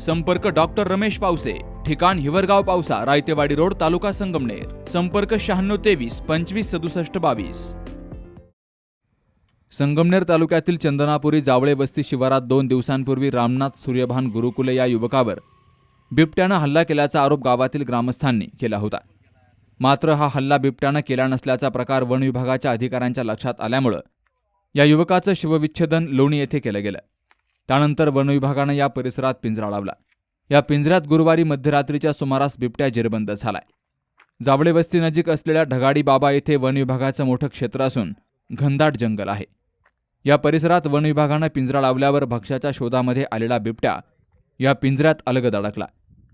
संपर्क डॉक्टर रमेश पावसे ठिकाण हिवरगाव पावसा रायतेवाडी रोड तालुका संगमनेर. संपर्क शहाण्णव तेवीस पंचवीस सदुसष्ट बावीस. संगमनेर तालुक्यातील चंदनापुरी जावळे वस्ती शिवारात दोन दिवसांपूर्वी रामनाथ सूर्यभान गुरुकुले या युवकावर बिबट्यानं हल्ला केल्याचा आरोप गावातील ग्रामस्थांनी केला होता. मात्र हा हल्ला बिबट्यानं केला नसल्याचा प्रकार वन विभागाच्या अधिकाऱ्यांच्या लक्षात आल्यामुळं या युवकाचं शिवविच्छेदन लोणी येथे केलं गेलं. त्यानंतर वनविभागानं या परिसरात पिंजरा लावला. या पिंजऱ्यात गुरुवारी मध्यरात्रीच्या सुमारास बिबट्या जेरबंद झालाय. जावळे वस्ती नजीक असलेल्या ढगाडी बाबा येथे वनविभागाचं मोठं क्षेत्र असून घनदाट जंगल आहे. या परिसरात वनविभागानं पिंजरा लावल्यावर भक्ष्याच्या शोधामध्ये आलेला बिबट्या या पिंजऱ्यात अलगद अडकला.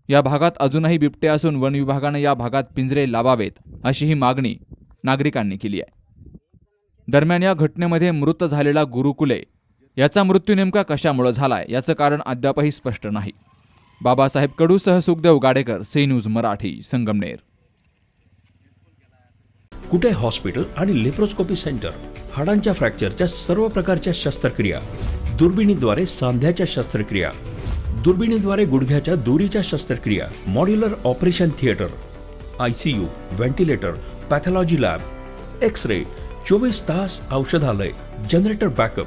या भागात अजूनही बिबटे असून वनविभागानं या भागात पिंजरे लावावेत अशी ही मागणी नागरिकांनी केली आहे. दरम्यान या घटनेमध्ये मृत झालेला गुरुकुले याचा मृत्यू नेमका कशामुळं झालाय याचं कारण अद्यापही स्पष्ट नाही. Babasaheb कडूसह Sukhdev Gadekar C news Marathi Sangamner. Kute hospital आणि लेप्रोस्कोपी सेंटर? हाडांच्या फ्रॅक्चरच्या सर्व प्रकारच्या शस्त्रक्रिया. दुर्बिणीद्वारे सांध्याच्या शस्त्रक्रिया. दुर्बिणीद्वारे गुडघ्याच्या दोरीच्या शस्त्रक्रिया. Modular operation theatre. I C U ventilator pathology lab. X ray चोवीस तास औषधालय. Generator backup.